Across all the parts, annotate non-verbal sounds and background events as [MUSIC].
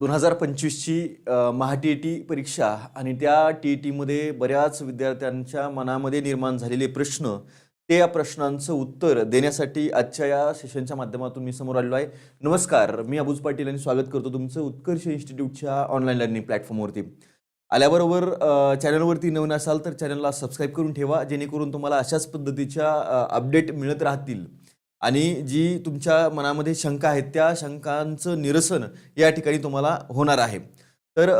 दोन हजार पंचवीसची महा T T परीक्षा आणि त्या टी ई टीमध्ये बऱ्याच विद्यार्थ्यांच्या मनामध्ये निर्माण झालेले प्रश्न ते या प्रश्नांचं उत्तर देण्यासाठी आजच्या या सेशनच्या माध्यमातून मी समोर आलेलो आहे. नमस्कार मी अबूज पाटील आणि स्वागत करतो तुमचं उत्कर्ष इन्स्टिट्यूटच्या ऑनलाईन लर्निंग प्लॅटफॉर्मवरती. आल्याबरोबर चॅनलवरती नवीन असाल तर चॅनलला सबस्क्राईब करून ठेवा जेणेकरून तुम्हाला अशाच पद्धतीच्या अपडेट मिळत राहतील. आणि जी तुमच्या मनामध्ये शंका आहेत त्या शंकांचं निरसन या ठिकाणी तुम्हाला होणार आहे. तर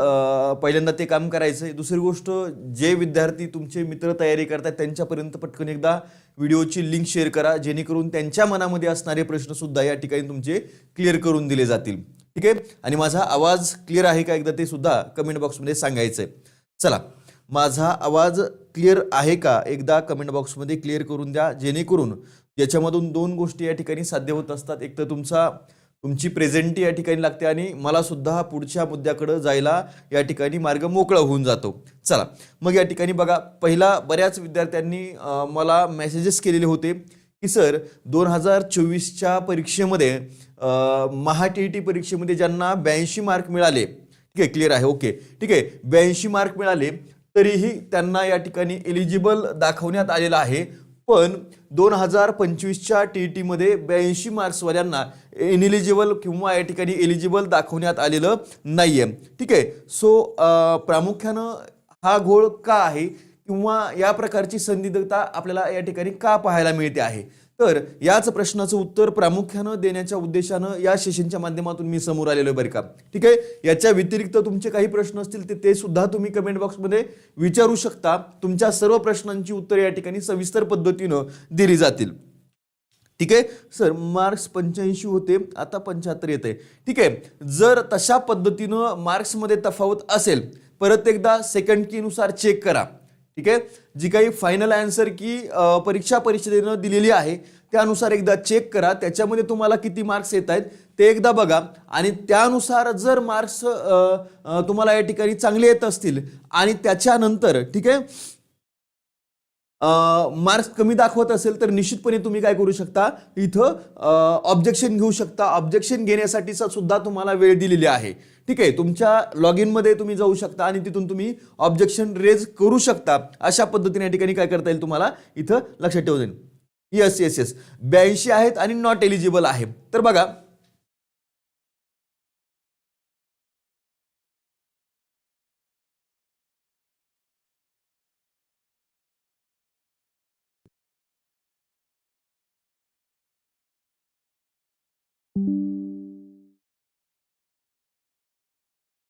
पहिल्यांदा ते काम करायचं आहे दुसरी गोष्ट जे विद्यार्थी तुमचे मित्र तयारी करतात त्यांच्यापर्यंत पटकन एकदा व्हिडिओची लिंक शेअर करा जेणेकरून त्यांच्या मनामध्ये असणारे प्रश्नसुद्धा या ठिकाणी तुमचे क्लिअर करून दिले जातील. ठीक आहे? आणि माझा आवाज क्लिअर आहे का? एकदा ते सुद्धा कमेंट बॉक्समध्ये सांगायचं आहे चला माझा आवाज क्लिअर आहे का? एकदा कमेंट बॉक्समध्ये क्लिअर करून द्या जेणेकरून याच्यामधून दोन गोष्टी या ठिकाणी साध्य होत असतात. एक तर तुमचा तुमची प्रेझेंटी या ठिकाणी लागते आणि मला सुद्धा पुढच्या मुद्द्याकडे जायला या ठिकाणी मार्ग मोकळा होऊन जातो. चला मग या ठिकाणी बघा पहिला बऱ्याच विद्यार्थ्यांनी मला मेसेजेस केलेले होते की सर दोन हजार चोवीसच्या परीक्षेमध्ये महा टी ई टी परीक्षेमध्ये ज्यांना ब्याऐंशी मार्क मिळाले ठीक आहे क्लिअर आहे ओके ठीक आहे ब्याऐंशी मार्क मिळाले तरीही त्यांना या ठिकाणी एलिजिबल दाखवण्यात आलेलं आहे. पण दोन हजार पंचवीसच्या टी ई टीमध्ये ब्याऐंशी मार्क्सवाल्यांना इनएलिजिबल किंवा या ठिकाणी एलिजिबल दाखवण्यात आलेलं नाही आहे ठीक आहे? सो प्रामुख्यानं हा घोळ का आहे? किंवा या प्रकारची संदिग्धता आपल्याला या ठिकाणी का पाहायला मिळते आहे? तर याच प्रश्नाचं उत्तर प्रामुख्यानं देण्याच्या उद्देशानं या सेशनच्या माध्यमातून मी समोर आलेलो आहे बरं का. ठीक आहे? याच्या व्यतिरिक्त तुमचे काही प्रश्न असतील ते ते सुद्धा तुम्ही कमेंट बॉक्समध्ये विचारू शकता. तुमच्या सर्व प्रश्नांची उत्तरे या ठिकाणी सविस्तर पद्धतीनं दिली जातील. ठीक आहे? सर मार्क्स पंच्याऐंशी होते आता पंच्याहत्तर येत आहे. ठीक आहे? जर तशा पद्धतीनं मार्क्समध्ये तफावत असेल परत एकदा सेकंड कीनुसार चेक करा. ठीक आहे? जी काही फायनल आन्सर की परीक्षा परिषदेनं दिलेली आहे त्यानुसार एकदा चेक करा. त्याच्यामध्ये तुम्हाला किती मार्क्स येत आहेत ते एकदा बघा. आणि त्यानुसार जर मार्क्स तुम्हाला या ठिकाणी चांगले येत असतील आणि त्याच्यानंतर ठीक आहे? मार्क्स कमी दाखवत असेल तर निश्चितपणे तुम्ही काय करू शकता? इथं ऑब्जेक्शन घेऊ शकता. ऑब्जेक्शन घेण्यासाठीचा सुद्धा तुम्हाला वेळ दिलेली आहे. ठीक आहे तुमच्या लॉग इनमध्ये तुम्ही जाऊ शकता आणि तिथून तुम्ही ऑब्जेक्शन रेज करू शकता. अशा पद्धतीने या ठिकाणी काय करता येईल तुम्हाला? इथं लक्षात ठेवू देईन. येस येस येस ब्याऐंशी आहेत आणि नॉट एलिजिबल आहे. तर बघा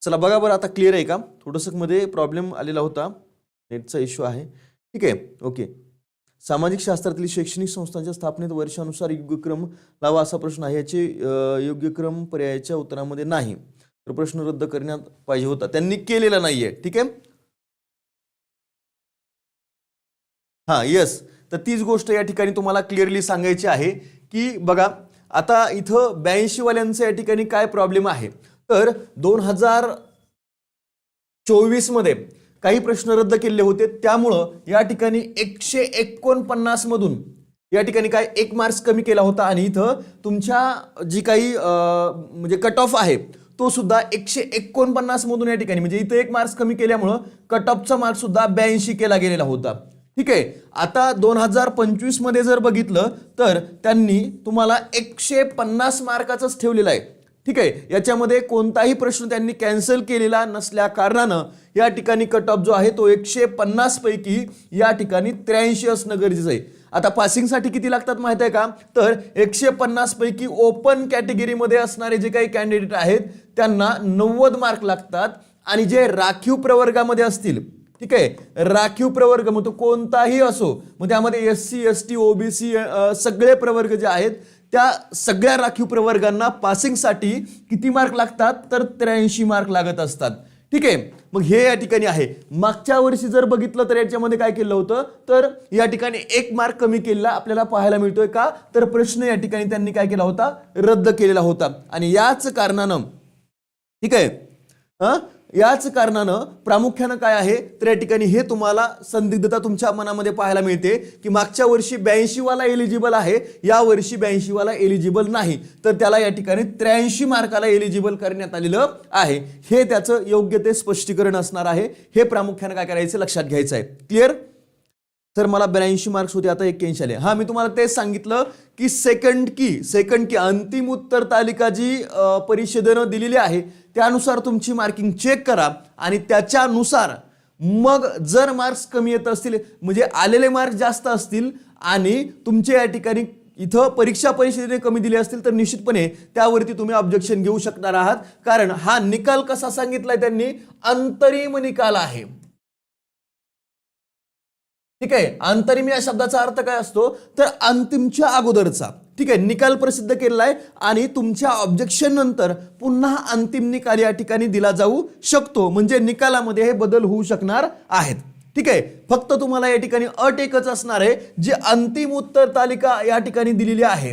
चला बघा बरं आता क्लिअर आहे का? थोडंसं मध्ये प्रॉब्लेम आलेला होता. नेटचा इश्यू आहे. ठीक आहे? ओके सामाजिक शास्त्रातील शैक्षणिक संस्थांच्या स्थापनेत वर्षानुसार योग्य क्रम लावा असा प्रश्न आहे. याचे योग्यक्रम योग्य क्रम पर्यायाच्या उत्तरामध्ये नाही. तर प्रश्न रद्द करण्यात पाहिजे होता. त्यांनी केलेला नाहीये. ठीक आहे? हा येस तर तीच गोष्ट या ठिकाणी तुम्हाला क्लिअरली सांगायची आहे की बघा आता इथं ब्याऐंशीवाल्यांचं या ठिकाणी काय प्रॉब्लेम आहे? तर दोन हजार चोवीसमध्ये काही प्रश्न रद्द केले होते. त्यामुळं या ठिकाणी एकशे एकोणपन्नास मधून या ठिकाणी काय एक मार्क्स कमी केला होता. आणि इथं तुमच्या जी काही म्हणजे कट ऑफ आहे तो सुद्धा एकशे एकोणपन्नास मधून या ठिकाणी. म्हणजे इथं एक मार्क्स कमी केल्यामुळं कट ऑफचा मार्क्स सुद्धा ब्याऐंशी केला गेलेला होता. ठीक आहे? आता दोन हजार पंचवीसमध्ये जर बघितलं तर त्यांनी तुम्हाला एकशे पन्नास मार्काचंच ठेवलेलं आहे. ठीक आहे याच्यामध्ये कोणताही प्रश्न त्यांनी कॅन्सल केलेला नसल्या कारणानं या ठिकाणी कट ऑफ जो आहे तो एकशे पन्नास पैकी या ठिकाणी त्र्याऐंशी असणं गरजेचं आहे. आता पासिंगसाठी किती लागतात माहीत आहे का? तर एकशे पन्नास पैकी ओपन कॅटेगरीमध्ये असणारे जे काही कॅन्डिडेट आहेत त्यांना नव्वद मार्क लागतात आणि जे राखीव प्रवर्गामध्ये असतील ठीक आहे राखीव प्रवर्ग मग तो कोणताही असो मग त्यामध्ये S C S T OBC सगळे प्रवर्ग जे आहेत त्या सगळ्या राखीव प्रवर्गांना पासिंगसाठी किती मार्क लागतात? तर त्र्याऐंशी मार्क लागत असतात. ठीक आहे? मग हे या ठिकाणी आहे. मागच्या वर्षी जर बघितलं तर याच्यामध्ये काय केलं होतं? तर या ठिकाणी एक मार्क कमी केलेला आपल्याला पाहायला मिळतोय का? तर प्रश्न या ठिकाणी त्यांनी काय केला होता? रद्द केलेला होता. आणि याच कारणानं ठीक आहे? याच कारणानं प्रामुख्यानं काय आहे? तर या ठिकाणी हे तुम्हाला संदिग्धता तुमच्या मनामध्ये पाहायला मिळते की मागच्या वर्षी ब्याऐंशी वाला एलिजिबल आहे या वर्षी ब्याऐंशी वाला एलिजिबल नाही. तर त्याला या ठिकाणी त्र्याऐंशी मार्काला एलिजिबल करण्यात आलेलं आहे. हे त्याचं योग्य ते स्पष्टीकरण असणार आहे. हे प्रामुख्यानं काय करायचं? लक्षात घ्यायचं आहे. क्लिअर तर मला ब्याऐंशी मार्क्स होते आता एक्क्याऐंशी आले. हा मी तुम्हाला तेच सांगितलं की सेकंड की सेकंड की अंतिम उत्तर तालिका जी परिषदेनं दिलेली आहे त्यानुसार तुमची मार्किंग चेक करा आणि त्याच्यानुसार मग जर मार्क्स कमी येत असतील म्हणजे आलेले मार्क्स जास्त असतील आणि तुमचे या ठिकाणी इथं परीक्षा परिषदेने कमी दिले असतील तर निश्चितपणे त्यावरती तुम्ही ऑब्जेक्शन घेऊ शकणार आहात. कारण हा निकाल कसा सांगितलाय त्यांनी? अंतरिम निकाल आहे. ठीक आहे? अंतरिम या शब्दाचा अर्थ काय असतो? तर अंतिमच्या अगोदरचा. ठीक आहे निकाल प्रसिद्ध केलेला आहे आणि तुमच्या ऑब्जेक्शन नंतर पुन्हा अंतिम निकाल या ठिकाणी दिला जाऊ शकतो. म्हणजे निकालामध्ये हे बदल होऊ शकणार आहेत. ठीक आहे फक्त तुम्हाला या ठिकाणी अट एकच असणार आहे जी अंतिम उत्तर तालिका या ठिकाणी दिलेली आहे.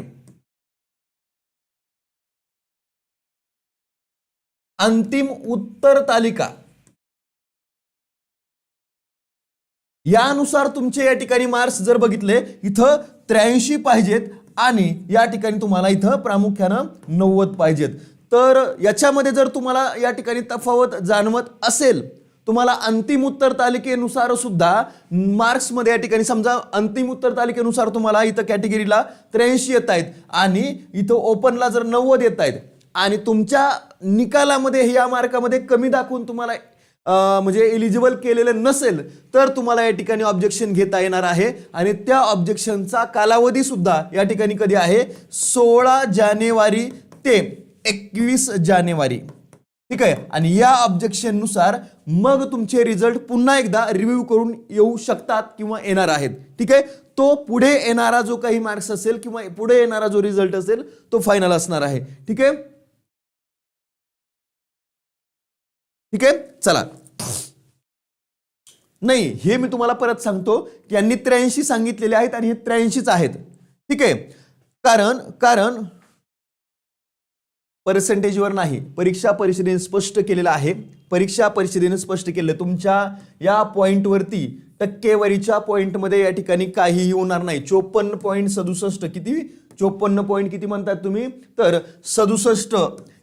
अंतिम उत्तर तालिका. यानुसार तुमचे या ठिकाणी मार्क्स जर बघितले इथं त्र्याऐंशी पाहिजेत आणि या ठिकाणी तुम्हाला इथं प्रामुख्यानं नव्वद पाहिजेत. तर याच्यामध्ये जर तुम्हाला या ठिकाणी तफावत जाणवत असेल तुम्हाला अंतिम उत्तर तालिकेनुसार सुद्धा मार्क्समध्ये या ठिकाणी समजा अंतिम उत्तर तालिकेनुसार तुम्हाला इथं कॅटेगरीला त्र्याऐंशी येत आहेत आणि इथं ओपनला जर नव्वद येत आहेत आणि तुमच्या निकालामध्ये या मार्कामध्ये कमी दाखवून तुम्हाला म्हणजे एलिजिबल केलेलं नसेल तर तुम्हाला या ठिकाणी ऑब्जेक्शन घेता येणार आहे. आणि त्या ऑब्जेक्शनचा कालावधी सुद्धा या ठिकाणी कधी आहे? सोळा जानेवारी ते एकवीस जानेवारी. ठीक आहे? आणि या ऑब्जेक्शननुसार मग तुमचे रिझल्ट पुन्हा एकदा रिव्ह्यू करून येऊ शकतात किंवा येणार आहेत. ठीक आहे? तो पुढे येणारा जो काही मार्क्स असेल किंवा पुढे येणारा जो रिझल्ट असेल तो फायनल असणार आहे. ठीक आहे? ठीक आहे? चला. नाही हे मी तुम्हाला परत सांगतो की यांनी त्र्याऐंशी सांगितलेले आहेत आणि हे त्र्याऐंशीच आहेत. ठीक आहे? कारण कारण पर्सेंटेजवर नाही. परीक्षा परिषदेने स्पष्ट केलेलं आहे. परीक्षा परिषदेने स्पष्ट केलं. तुमच्या या पॉईंटवरती टक्केवारीच्या पॉईंटमध्ये या ठिकाणी काहीही होणार नाही. चोपन्न पॉईंट सदुसष्ट किती? चोपन्न पॉईंट किती म्हणतात तुम्ही? तर सदुसष्ट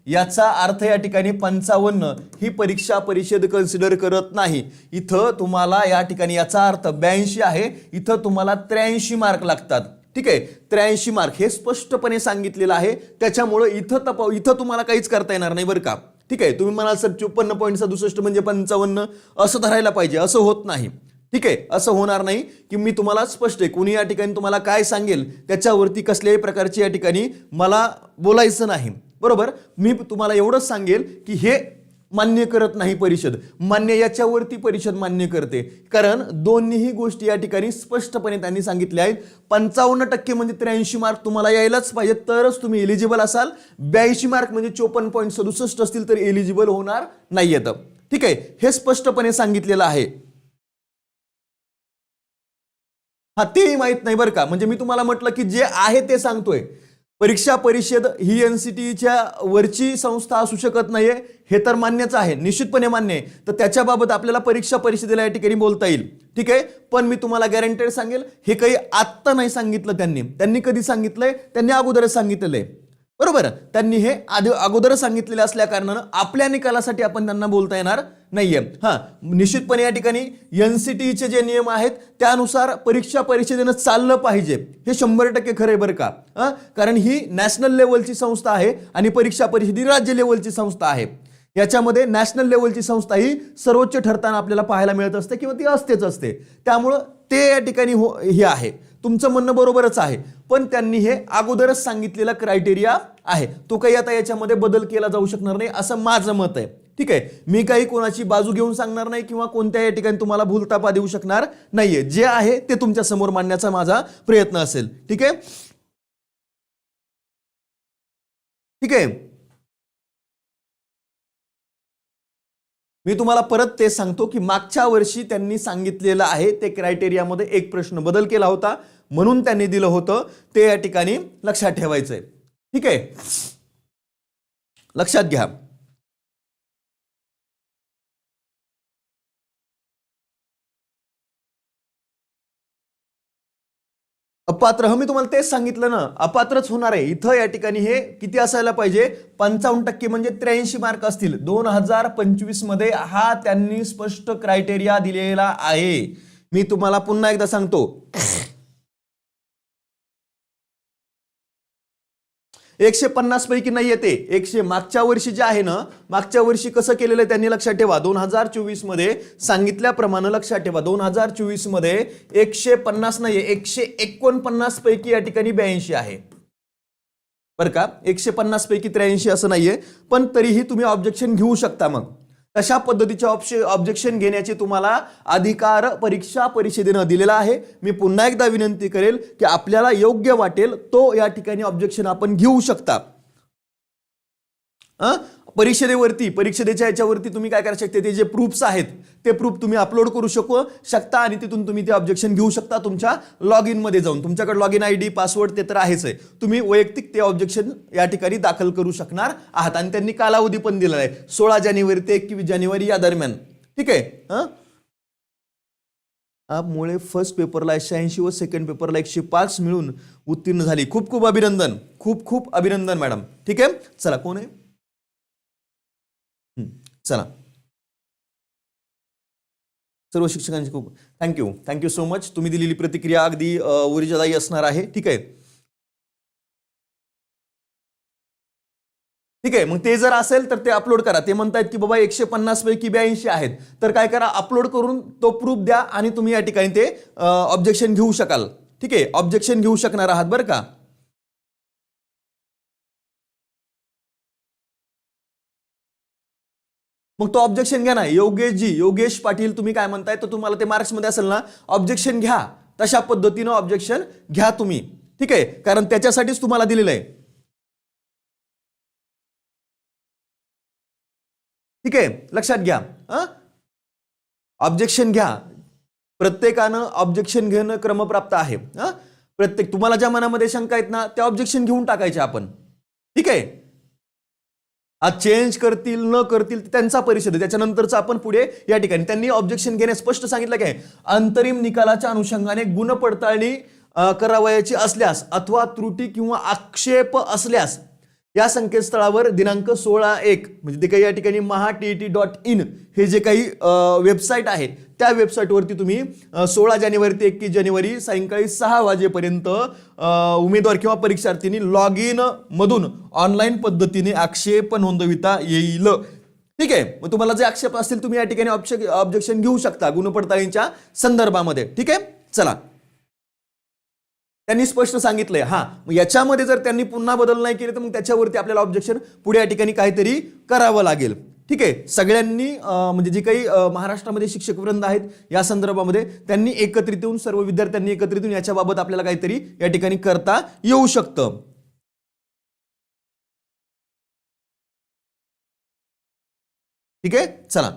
याचा अर्थ या ठिकाणी पंचावन्न ही परीक्षा परिषद कन्सिडर करत नाही. इथं तुम्हाला या ठिकाणी याचा अर्थ ब्याऐंशी आहे. इथं तुम्हाला त्र्याऐंशी मार्क लागतात. ठीक आहे? त्र्याऐंशी मार्क हे स्पष्टपणे सांगितलेलं आहे. त्याच्यामुळं इथं तप इथं तुम्हाला काहीच करता येणार नाही बरं का? ठीक आहे? तुम्ही म्हणाल सर चोपन्न पॉईंट सदुसष्ट म्हणजे पंचावन्न. असं धरायला पाहिजे. असं होत नाही. ठीक आहे? असं होणार नाही की मी तुम्हाला स्पष्ट आहे. कोणी या ठिकाणी तुम्हाला काय सांगेल? त्याच्यावरती कसल्याही प्रकारची या ठिकाणी मला बोलायचं नाही. बरोबर? मी तुम्हाला एवढंच सांगेल की हे मान्य करत नाही परिषद. मान्य याच्यावरती परिषद मान्य करते. कारण दोन्हीही गोष्टी या ठिकाणी स्पष्टपणे त्यांनी सांगितल्या आहेत. पंचावन्न टक्के म्हणजे त्र्याऐंशी मार्क तुम्हाला यायलाच पाहिजे तरच तुम्ही एलिजिबल असाल. ब्याऐंशी मार्क म्हणजे चोपन्न पॉईंट सदुसष्ट असतील तर एलिजिबल होणार नाही येतं ठीक आहे? हे स्पष्टपणे सांगितलेलं आहे. हा तेही माहीत नाही बरं का. म्हणजे मी तुम्हाला म्हटलं की जे आहे ते सांगतोय. परीक्षा परिषद ही एन सी टीच्या वरची संस्था असू शकत नाहीये हे तर मान्यच आहे निश्चितपणे मान्य आहे. तर त्याच्याबाबत आपल्याला परीक्षा परिषदेला या ठिकाणी बोलता येईल. ठीक आहे? पण मी तुम्हाला गॅरंटेड सांगेल हे काही आत्ता नाही सांगितलं त्यांनी. त्यांनी कधी सांगितलंय? त्यांनी अगोदरच सांगितलेलं आहे. बरोबर. त्यांनी हे आधी अगोदर सांगितलेलं असल्या कारणानं आपल्या निकालासाठी आपण त्यांना बोलता येणार नाहीये. हा निश्चितपणे या ठिकाणी एन सी टीचे जे नियम आहेत त्यानुसार परीक्षा परिषदेनं चाललं पाहिजे. हे शंभर टक्के खरं बरं का. कारण ही नॅशनल लेवलची संस्था आहे आणि परीक्षा परिषद ही राज्य लेवलची संस्था आहे. याच्यामध्ये नॅशनल लेवलची संस्था ही सर्वोच्च ठरताना आपल्याला पाहायला मिळत असते किंवा ती असतेच असते. त्यामुळं ते या ठिकाणी हो हे आहे. तुमचं म्हणणं बरोबरच आहे. पण त्यांनी हे अगोदरच सांगितलेला क्रायटेरिया आहे. तो काही आता याच्यामध्ये बदल केला जाऊ शकणार नाही असं माझं मत आहे. ठीक आहे? मी काही कोणाची बाजू घेऊन सांगणार नाही किंवा कोणत्या या ठिकाणी तुम्हाला भूलतापा देऊ शकणार नाहीये. जे आहे ते तुमच्यासमोर मांडण्याचा माझा प्रयत्न असेल. ठीक आहे? ठीक आहे? मी तुम्हाला परत ते सांगतो की मागच्या वर्षी त्यांनी सांगितलेलं आहे ते क्रायटेरियामध्ये एक प्रश्न बदल केला होता म्हणून त्यांनी दिलं होतं. ते या ठिकाणी लक्षात ठेवायचंय. ठीक आहे? लक्षात घ्या. अपात्र हं मी तुम्हाला तेच सांगितलं ना. अपात्रच होणार आहे. इथं या ठिकाणी हे किती असायला पाहिजे? पंचावन्न टक्के म्हणजे त्र्याऐंशी मार्क असतील. दोन हजार पंचवीसमध्ये हा त्यांनी स्पष्ट क्रायटेरिया दिलेला आहे. मी तुम्हाला पुन्हा एकदा सांगतो. एकशे पन्नास पैकी नाही येते. एकशे मागच्या वर्षी जे आहे ना मागच्या वर्षी कसं केलेलं आहे त्यांनी लक्षात ठेवा. दोन हजार चोवीसमध्ये सांगितल्याप्रमाणे लक्षात ठेवा. दोन हजार चोवीसमध्ये एकशे पन्नास नाहीये एकशे एकोणपन्नास पैकी या ठिकाणी ब्याऐंशी आहे. बरं का? एकशे पन्नास पैकी त्र्याऐंशी असं नाहीये. पण तरीही तुम्ही ऑब्जेक्शन घेऊ शकता मग. तशा पद्धतीचे ऑप्श ऑब्जेक्शन घेण्याचे तुम्हाला अधिकार परीक्षा परिषदेनं दिलेला आहे मी पुन्हा एकदा विनंती करेल की आपल्याला योग्य वाटेल तो या ठिकाणी ऑब्जेक्शन आपण घेऊ शकता अं? परिषदेवरती परिषदेच्या याच्यावरती तुम्ही काय करू शकते? ते जे प्रूफ्स आहेत ते प्रूफ तुम्ही अपलोड करू शकू शकता आणि तिथून तुम्ही ते ऑब्जेक्शन घेऊ शकता तुमच्या लॉग इनमध्ये जाऊन. तुमच्याकडे log in I D password ते तर आहेच आहे. तुम्ही वैयक्तिक ते ऑब्जेक्शन या ठिकाणी दाखल करू शकणार आहात आणि त्यांनी कालावधी पण दिलेला आहे. सोळा जानेवारी ते एकवीस जानेवारी या दरम्यान. ठीक आहे? हं? मुळे फर्स्ट पेपरला एकशे ऐंशी व सेकंड पेपरला एकशे पाच मिळून उत्तीर्ण झाली. खूप खूप अभिनंदन. खूप खूप अभिनंदन मॅडम ठीक आहे? चला कोण आहे? चला. सर्व शिक्षकांचे खूप थँक्यू थँक्यू सो मच तुम्ही दिलेली प्रतिक्रिया अगदी ऊर्जादायी असणार आहे. ठीक आहे. ठीक आहे. मग ते जर असेल तर ते अपलोड करा. ते म्हणतायत की बाबा एकशे पन्नास पैकी ब्याऐंशी आहेत. तर काय करा? अपलोड करून तो प्रूफ द्या आणि तुम्ही या ठिकाणी ते ऑब्जेक्शन घेऊ शकाल. ठीक आहे? ऑब्जेक्शन घेऊ शकणार आहात बरं का? मग तो ऑब्जेक्शन घ्या ना. योगेशजी योगेश पाटील तुम्ही काय म्हणताय? तर तुम्हाला ते मार्क्समध्ये असेल ना ऑब्जेक्शन घ्या. तशा पद्धतीनं ऑब्जेक्शन घ्या तुम्ही. ठीक आहे? कारण त्याच्यासाठीच तुम्हाला दिलेलं आहे. ठीक आहे? लक्षात घ्या. ऑब्जेक्शन घ्या. प्रत्येकानं ऑब्जेक्शन घेणं क्रमप्राप्त आहे. प्रत्येक तुम्हाला ज्या मनामध्ये शंका आहेत ना त्या ऑब्जेक्शन घेऊन टाकायचे आपण. ठीक आहे? आज चेंज करतील न करतील त्यांचा परिषद आहे. त्याच्यानंतरचं आपण पुढे या ठिकाणी. त्यांनी ऑब्जेक्शन घेणे स्पष्ट सांगितलं काय अंतरिम निकालाच्या अनुषंगाने गुण पडताळणी करावयाची असल्यास अथवा त्रुटी किंवा आक्षेप असल्यास या संकेतस्थळावर दिनांक सोळा एक म्हणजे ते काही या ठिकाणी Maha T T dot in हे जे काही वेबसाईट आहे त्या वेबसाईटवरती तुम्ही सोळा जानेवारी ते एकवीस जानेवारी सायंकाळी सहा वाजेपर्यंत उमेदवार किंवा परीक्षार्थींनी लॉग इन मधून ऑनलाईन पद्धतीने आक्षेप नोंदविता येईल. ठीक आहे? मग तुम्हाला जे आक्षेप असतील तुम्ही या ठिकाणी ऑब्जेक्शन घेऊ शकता गुणपडताळींच्या संदर्भामध्ये. ठीक आहे? चला. त्यांनी स्पष्ट सांगितलंय. हा. मग याच्यामध्ये जर त्यांनी पुन्हा बदल नाही केले तर मग त्याच्यावरती आपल्याला ऑब्जेक्शन पुढे या ठिकाणी काहीतरी करावं लागेल. ठीक आहे सगळ्यांनी म्हणजे जे काही महाराष्ट्रामध्ये शिक्षक वृंद आहेत या संदर्भामध्ये त्यांनी एकत्रित येऊन सर्व विद्यार्थ्यांनी एकत्रित येऊन याच्याबाबत आपल्याला काहीतरी या ठिकाणी करता येऊ शकतं. ठीक आहे चला.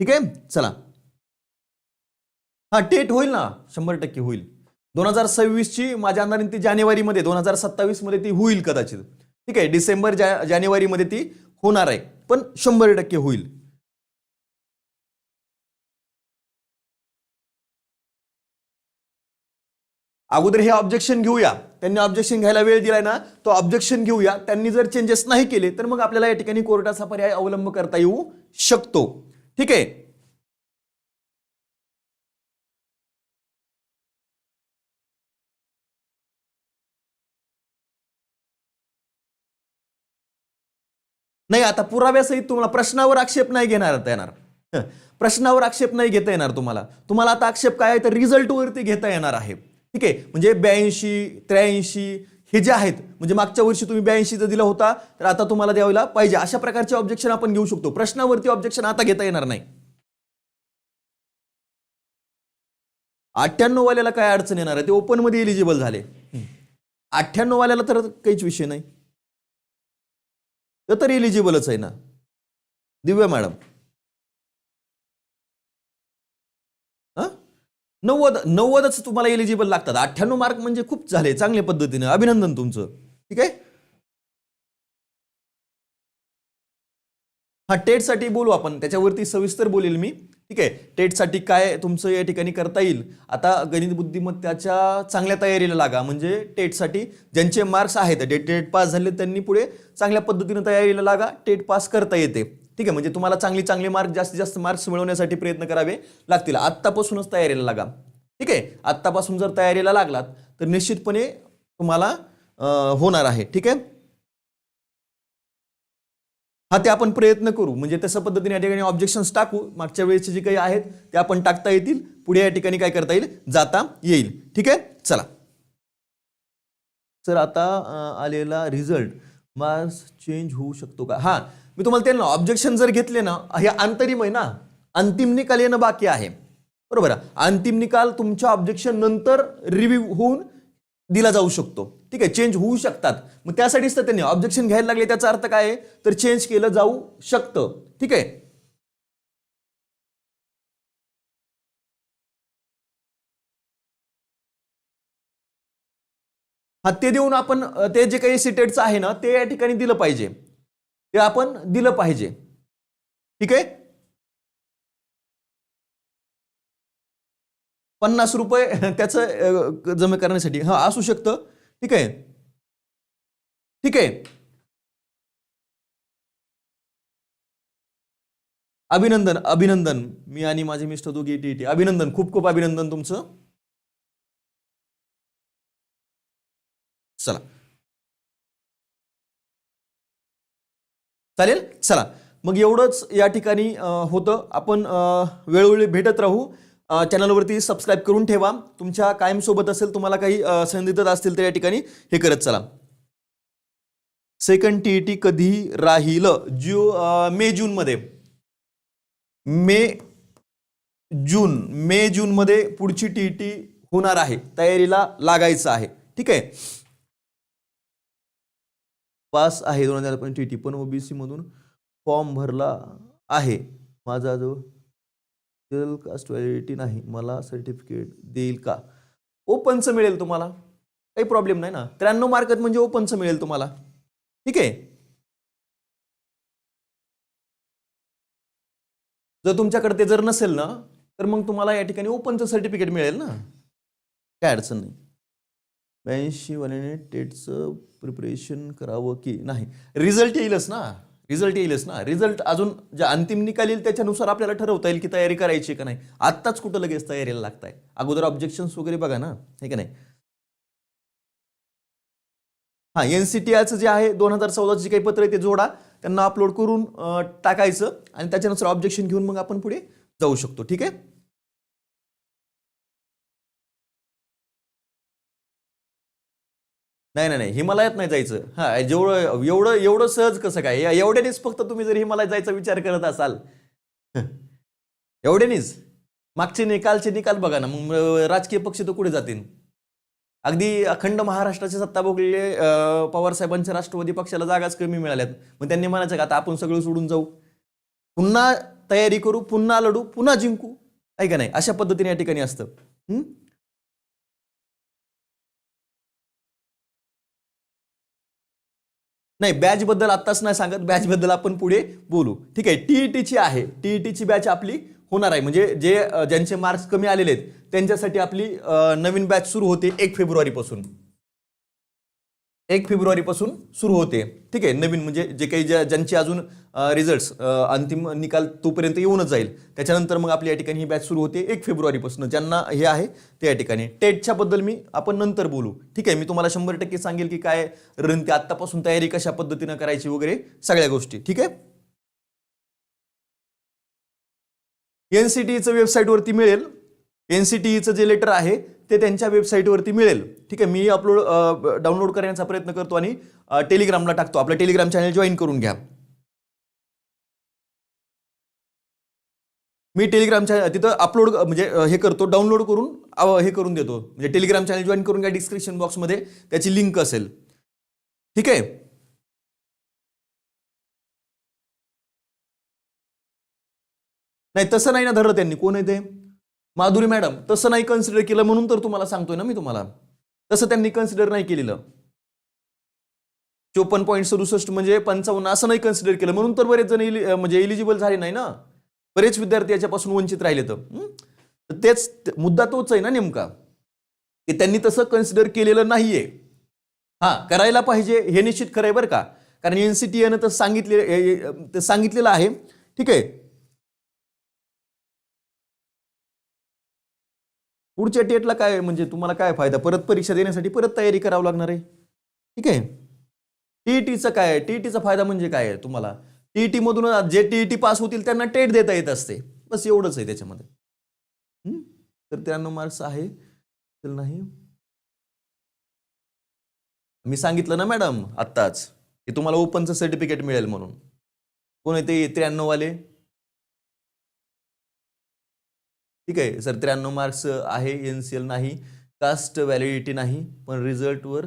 ठीक आहे चला. हा टेट होईल ना? शंभर टक्के होईल. दोन हजार सव्वीसची माझ्या अंदाने ती जानेवारीमध्ये दोन हजार सत्तावीसमध्ये ती होईल कदाचित. ठीक आहे डिसेंबर जा जानेवारीमध्ये ती होणार आहे पण शंभर टक्के होईल. अगोदर हे ऑब्जेक्शन घेऊया. त्यांनी ऑब्जेक्शन घ्यायला वेळ दिलाय ना तो ऑब्जेक्शन घेऊया. त्यांनी जर चेंजेस नाही केले तर मग आपल्याला या ठिकाणी कोर्टाचा पर्याय अवलंब करता येऊ शकतो. ठीक आहे? नाही आता पुराव्यासहित तुम्हाला प्रश्नावर आक्षेप नाही घेणार येणार. प्रश्नावर आक्षेप नाही घेता येणार तुम्हाला. तुम्हाला आता आक्षेप काय आहे तर रिझल्ट वरती घेता येणार आहे. ठीक आहे? म्हणजे ब्याऐंशी त्र्याऐंशी हे जे आहेत म्हणजे मागच्या वर्षी तुम्ही ब्याऐंशीचं दिला होता तर आता तुम्हाला द्यायला पाहिजे. अशा प्रकारचे ऑब्जेक्शन आपण घेऊ शकतो. प्रश्नावरती ऑब्जेक्शन आता घेता येणार नाही. अठ्ठ्याण्णव वाल्याला काय अडचण येणार आहे? ते ओपनमध्ये एलिजिबल झाले. अठ्ठ्याण्णव वाल्याला तर काहीच विषय नाही. तर तर एलिजिबलच आहे ना. दिव्या मॅडम. नव्वद नव्वदच तुम्हाला एलिजिबल लागतात. अठ्ठ्याण्णव मार्क म्हणजे खूप झाले चांगल्या पद्धतीने. अभिनंदन तुमचं. ठीक आहे? हा टेटसाठी बोलू आपण. त्याच्यावरती सविस्तर बोलेल मी. ठीक आहे. टेटसाठी काय तुमचं या ठिकाणी करता येईल? आता गणित बुद्धिमत्ताच्या चांगल्या तयारीला लागा. म्हणजे टेटसाठी ज्यांचे मार्क्स आहेत डेट टेट पास झाले त्यांनी पुढे चांगल्या पद्धतीनं तयारीला लागा. टेट पास करता येते. ठीक आहे. म्हणजे तुम्हाला चांगली चांगले मार्क जास्तीत जास्त मार्क्स मिळवण्यासाठी प्रयत्न करावे लागतील. आत्तापासूनच तयारीला लागा. ठीक आहे. आत्तापासून जर तयारीला लागलात तर निश्चितपणे तुम्हाला होणार आहे. ठीक आहे? हा ते आपण प्रयत्न करू. म्हणजे तशा पद्धतीने या ठिकाणी ऑब्जेक्शन्स टाकू. मागच्या वेळेचे जे काही आहेत ते आपण टाकता येतील. पुढे या ठिकाणी काय करता येईल? जाता येईल. ठीक आहे? चला. सर आता आलेला रिझल्ट मार्क्स चेंज होऊ शकतो का? हा. मी तुम्हाला ते ना ऑब्जेक्शन जर घेतले ना हे अंतरिम आहे ना अंतिम निकाल येणं बाकी आहे. बरोबर? अंतिम निकाल तुमच्या ऑब्जेक्शन नंतर रिव्ह्यू होऊन दिला जाऊ शकतो. ठीक आहे चेंज होऊ शकतात. मग त्यासाठीच तर त्यांनी ऑब्जेक्शन घ्यायला लागले. त्याचा अर्थ काय आहे? तर चेंज केलं जाऊ शकतं. ठीक आहे? हा ते देऊन आपण ते जे काही सिटेडचं आहे ना ते या ठिकाणी दिलं पाहिजे. ते आपण दिलं पाहिजे. ठीक आहे? पन्नास रुपये [LAUGHS] त्याचं जमा करण्यासाठी. हा असू शकतं. ठीक आहे. ठीक आहे. अभिनंदन अभिनंदन. मी आणि माझे मिस्टर दोघे टी टी अभिनंदन. खूप खूप अभिनंदन तुमचं. चला. चालेल? चला. मग एवढंच या ठिकाणी होतं. आपण वेळोवेळी भेटत राहू. चॅनलवरती सबस्क्राईब करून ठेवा. तुमच्या कायम सोबत असेल तुम्हाला काही संदिग्ध असतील तर या ठिकाणी हे करत चला. सेकंड टी टी कधी राहील? जू मे जून मध्ये. मे जून मे जून मध्ये पुढची टी टी होणार आहे. तयारीला लागायचं आहे. ठीक आहे? पास आहे दोन हजार पण टी टी पण ओबीसी मधून फॉर्म भरला आहे. माझा जो कास्ट व्हॅलिडिटी नाही? मला सर्टिफिकेट देईल का? ओपनचं मिळेल तुम्हाला. काही प्रॉब्लेम नाही ना. त्र्याण्णव मार्कात म्हणजे ओपनचं मिळेल तुम्हाला. ठीक आहे? जर तुमच्याकडे ते जर नसेल ना तर मग तुम्हाला या ठिकाणी ओपनचं सर्टिफिकेट मिळेल ना. काय अडचण नाही. ब्याऐंशी वाल्याने टेटचं प्रिपरेशन करावं की नाही? रिझल्ट येईलच ना. रिझल्ट येईलच ना. रिझल्ट अजून जे अंतिम निकाल येईल त्याच्यानुसार आपल्याला ठरवता येईल की तयारी करायची का नाही. आत्ताच कुठं लगेच तयारीला लागताय. अगोदर ऑब्जेक्शन्स वगैरे बघा ना. हे का नाही? हा एन सी टी आयचं जे आहे दोन हजार चौदाचं जे काही पत्र आहे ते जोडा. त्यांना अपलोड करून टाकायचं. आणि त्याच्यानुसार ऑब्जेक्शन घेऊन मग आपण पुढे जाऊ शकतो. ठीक आहे? नाही नाही नाही हिमालयात नाही जायचं. हा जेवढं एवढं एवढं सहज कसं काय? या- एवढ्यानेच फक्त तुम्ही जर हिमालयात जायचा विचार करत असाल. एवढ्यानेच. मागचे निकालचे निकाल बघा ना मग राजकीय पक्ष तर कुठे जातील? अगदी अखंड महाराष्ट्राची सत्ता भोगलेले पवारसाहेबांच्या राष्ट्रवादी पक्षाला जागाच कमी मिळाल्यात. मग त्यांनी म्हणायचं का आता आपण सगळं सोडून जाऊ? पुन्हा तयारी करू पुन्हा लढू पुन्हा जिंकू? आहे का नाही? अशा पद्धतीने या ठिकाणी असतं. नाही बॅच बद्दल आत्ताच नाही सांगत बॅच बद्दल आपण पुढे बोलू. ठीक आहे टी ई टीची आहे. टी ई टीची बॅच आपली होणार आहे. म्हणजे जे ज्यांचे मार्क्स कमी आलेले आहेत त्यांच्यासाठी आपली नवीन बॅच सुरू होते एक फेब्रुवारीपासून. एक फेब्रुवारीपासून सुरू होते. ठीक आहे नवीन म्हणजे जे काही ज्या ज्यांचे अजून रिझल्ट्स अंतिम निकाल तोपर्यंत येऊनच जाईल. त्याच्यानंतर मग आपली या ठिकाणी ही बॅच सुरू होते एक फेब्रुवारीपासून. ज्यांना हे आहे ते या ठिकाणी. टेटच्या बद्दल मी आपण नंतर बोलू. ठीक आहे मी तुम्हाला शंभर टक्के सांगेल की काय रणती आत्तापासून तयारी कशा पद्धतीनं करायची वगैरे सगळ्या गोष्टी. ठीक आहे? एन सी टीचं वेबसाईटवरती मिळेल. एन सी टीचं जे लेटर आहे ते त्यांच्या वेबसाईटवरती मिळेल. ठीक आहे मी अपलोड डाउनलोड करण्याचा प्रयत्न करतो आणि टेलिग्रामला टाकतो. आपलं टेलिग्राम चॅनल जॉईन करून घ्या. मी टेलिग्राम चॅनल तिथं अपलोड म्हणजे हे करतो डाउनलोड करून हे करून देतो. म्हणजे टेलिग्राम चॅनल जॉईन करून घ्या डिस्क्रिप्शन बॉक्समध्ये त्याची लिंक असेल. ठीक आहे? नाही तसं नाही ना धरलं त्यांनी. कोण आहे ते? माधुरी मॅडम तसं नाही कन्सिडर केलं म्हणून तर तुम्हाला सांगतोय ना मी तुम्हाला. तसं त्यांनी कन्सिडर नाही केलेलं. चोपन्न पॉईंट सदुसष्ट म्हणजे पंचावन्न असं नाही कन्सिडर केलं म्हणून तर बरेच जण इलि- म्हणजे एलिजिबल झाले नाही ना. बरेच विद्यार्थी याच्यापासून वंचित राहिले तर तेच मुद्दा तोच आहे ना नेमका. की त्यांनी तसं कन्सिडर केलेलं नाहीये. हा करायला पाहिजे हे निश्चित खरं आहे बरं का. कारण एनसीटीएनं तर सांगितले सांगितलेलं आहे. ठीक आहे. पुढच्या टेटला काय म्हणजे तुम्हाला काय फायदा? परत परीक्षा देण्यासाठी परत तयारी करावी लागणार आहे. ठीक आहे? टी टीचं काय आहे? टीईटीचा फायदा म्हणजे काय आहे तुम्हाला? टी मधून जे टी टी पास होतील त्यांना टेट देता येत असते. बस एवढंच आहे त्याच्यामध्ये. तर त्र्याण्णव मार्क्स आहे. तर नाही. मी सांगितलं ना मॅडम आत्ताच की तुम्हाला ओपनचं सर्टिफिकेट मिळेल म्हणून. कोण आहे ते? त्र्याण्णव ठीक आहे सर त्र्याण्णव मार्क्स आहे एन सी एल नाही कास्ट व्हॅलिडिटी नाही पण रिझल्टवर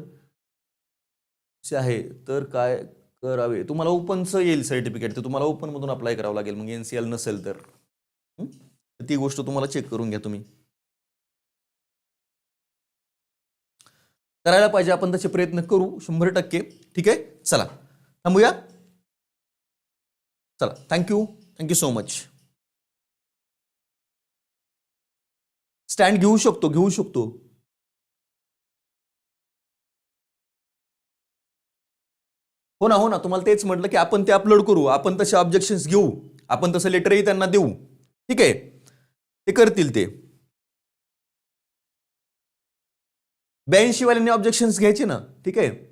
आहे तर काय करावे? तुम्हाला ओपनचं येईल सर्टिफिकेट तर तुम्हाला ओपन मधून अप्लाय करावं लागेल मग एन सी एल नसेल तर. ती गोष्ट तुम्हाला चेक करून घ्या तुम्ही. करायला पाहिजे आपण तसे प्रयत्न करू शंभर टक्के. ठीक आहे? चला. थांबूया? चला. Thank you thank you so much stand घेऊ शकतो घेऊ शकतो. हो ना हो ना तुम्हाला तेच म्हटलं की आपण ते अपलोड करू आपण तसे ऑब्जेक्शन्स घेऊ आपण तसं लेटरही त्यांना देऊ. ठीक आहे? ते करतील ते. ब्याऐंशी वाल्यांनी ऑब्जेक्शन्स घ्यायचे ना? ठीक आहे?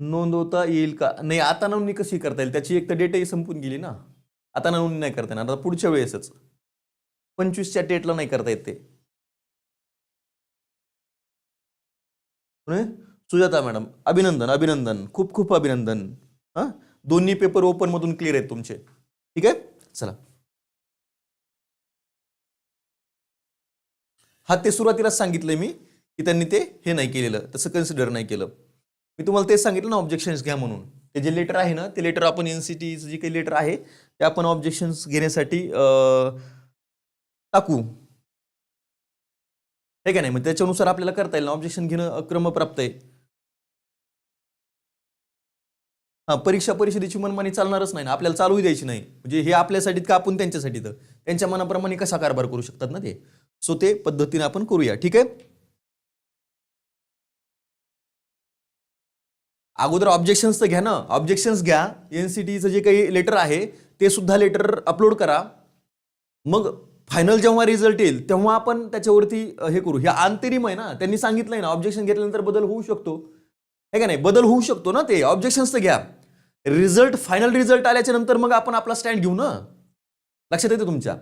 नोंदवता येईल का? नाही आता नोंदणी कशी करता येईल? त्याची एक तर डेटही संपून गेली ना. आता नोंदणी नाही करता येणार. आता पुढच्या वेळेसच. पंचवीसच्या डेटला नाही करता येत ते. सुजाता मॅडम अभिनंदन अभिनंदन. खूप खूप अभिनंदन. हा? दोन्ही पेपर ओपन मधून क्लिअर आहेत तुमचे. ठीक आहे? चला. हा ते सुरुवातीलाच सांगितलंय मी की त्यांनी ते हे नाही केलेलं तसं कन्सिडर नाही केलं. मी तुम्हाला तेच सांगितलं ना ऑब्जेक्शन्स घ्या म्हणून. ते जे लेटर आहे ना ते लेटर आपण एन सी टीचं जे काही लेटर आहे ते आपण ऑब्जेक्शन्स घेण्यासाठी टाकू. ठीक आहे नाही मग त्याच्यानुसार आपल्याला करता येईल ना? ऑब्जेक्शन घेणं क्रमप्राप्त आहे. हा परीक्षा परिषदेची मनमानी चालणारच नाही ना? आपल्याला चालूही द्यायची नाही. म्हणजे हे आपल्यासाठी का आपण त्यांच्यासाठी तर त्यांच्या मनाप्रमाणे कसा कारभार करू शकतात ना ते? सो ते पद्धतीने आपण करूया. ठीक आहे? अगोदर ऑब्जेक्शन्स तर घ्या ना. ऑब्जेक्शन्स घ्या. एन सी टीचं जे काही लेटर आहे ते सुद्धा लेटर अपलोड करा. मग फायनल जेव्हा रिझल्ट येईल तेव्हा आपण त्याच्यावरती हे करू. हे अंतरिम आहे ना त्यांनी सांगितलं आहे ना ऑब्जेक्शन घेतल्यानंतर बदल होऊ शकतो. हे का नाही? बदल होऊ शकतो ना ते. ऑब्जेक्शन्स तर घ्या. रिझल्ट फायनल रिझल्ट आल्याच्यानंतर मग आपण आपला स्टँड घेऊ ना. लक्षात येते तुमच्या?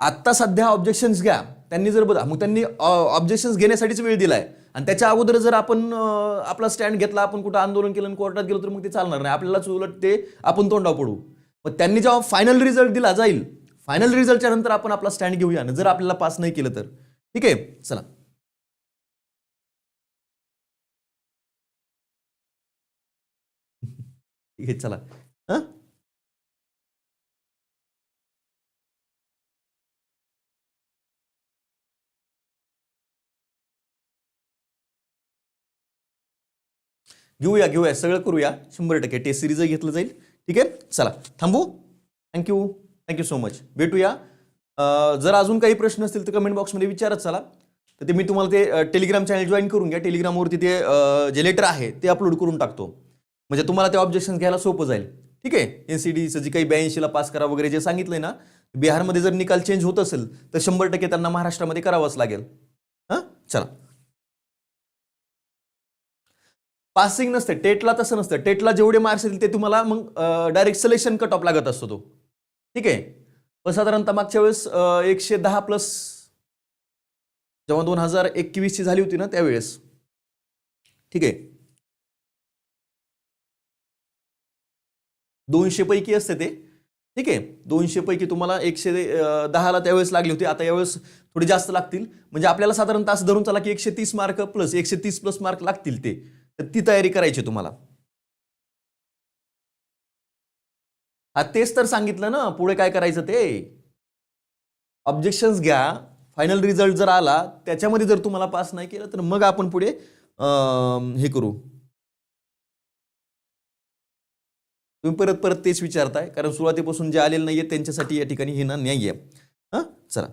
आत्ता सध्या ऑब्जेक्शन्स घ्या. त्यांनी जर बघा मग त्यांनी ऑब्जेक्शन्स घेण्यासाठीच वेळ दिलाय. आणि त्याच्या अगोदर जर आपण आपला स्टँड घेतला आपण कुठं आंदोलन केलं आणि कोर्टात गेलो तर मग ते चालणार नाही. आपल्यालाच उलट ते आपण तोंडाव पडू. मग त्यांनी जेव्हा फायनल रिझल्ट दिला जाईल. फायनल रिझल्टच्या नंतर आपण आपला स्टँड घेऊया. आणि जर आपल्याला पास नाही केलं तर. ठीक आहे? चला. [LAUGHS] ठीक आहे चला. हां? घेऊया घेऊया. सगळं करूया. शंभर टक्के टेस्ट सिरीज घेतलं जाईल. ठीक आहे? चला थांबू. थँक्यू थँक्यू सो मच भेटूया. जर अजून काही प्रश्न असतील तर कमेंट बॉक्समध्ये विचारत चला. तर ते मी तुम्हाला ते टेलिग्राम चॅनल जॉईन करून घ्या. टेलिग्रामवरती ते जे लेटर आहे ते अपलोड करून टाकतो. म्हणजे तुम्हाला ते ऑब्जेक्शन घ्यायला सोपं जाईल. ठीक आहे? एन सी डीचं जे काही ब्याऐंशीला पास करा वगैरे जे सांगितलंय ना बिहारमध्ये जर निकाल चेंज होत असेल तर शंभर टक्के त्यांना महाराष्ट्रामध्ये करावंच लागेल. हां? चला. पासिंग नसते टेटला तसं नसतं. टेटला जेवढे मार्क्स येतील ते तुम्हाला मग डायरेक्ट सिलेक्शन कट ऑफ लागत असतो तो. ठीक आहे? पण साधारणतः मागच्या वेळेस एकशे दहा प्लस जेव्हा दोन हजार एकवीसची झाली होती ना त्यावेळेस. ठीक आहे? दोनशे पैकी असते ते. ठीक आहे? दोनशे पैकी तुम्हाला एकशे दहाला त्यावेळेस लागली होती. आता यावेळेस थोडी जास्त लागतील. म्हणजे आपल्याला साधारणतः असं धरून चला की एकशे तीस मार्क प्लस एकशे तीस प्लस मार्क लागतील ते. तर ती तयारी करायची तुम्हाला. हा तेच तर सांगितलं ना पुढे काय करायचं ते. ऑब्जेक्शन्स घ्या. फायनल रिझल्ट जर आला त्याच्यामध्ये जर तुम्हाला पास नाही केलं तर मग आपण पुढे हे करू. तुम्ही परत परत तेच विचारताय कारण सुरुवातीपासून जे आलेले नाहीये त्यांच्यासाठी या ठिकाणी हे ना न्याय आहे. हां? चला.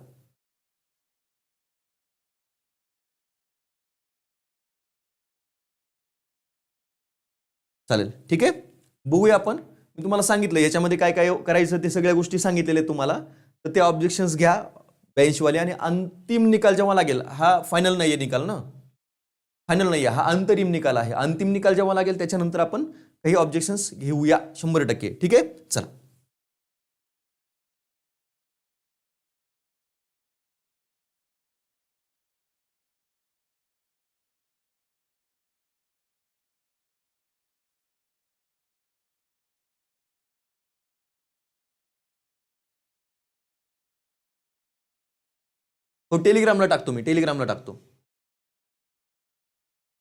चालेल. ठीक आहे? बघूया आपण. मी तुम्हाला सांगितलं याच्यामध्ये काय काय करायचं ते सगळ्या गोष्टी सांगितलेल्या तुम्हाला. तर ते ऑब्जेक्शन्स घ्या बेंचवाले आणि अंतिम निकाल जेव्हा लागेल हा फायनल नाही आहे निकाल ना? फायनल नाही आहे हा अंतरिम निकाल आहे. अंतिम निकाल जेव्हा लागेल त्याच्यानंतर आपण काही ऑब्जेक्शन्स घेऊया शंभर टक्के. ठीक आहे? चला. हो टेलिग्रामला टाकतो मी टेलिग्रामला टाकतो.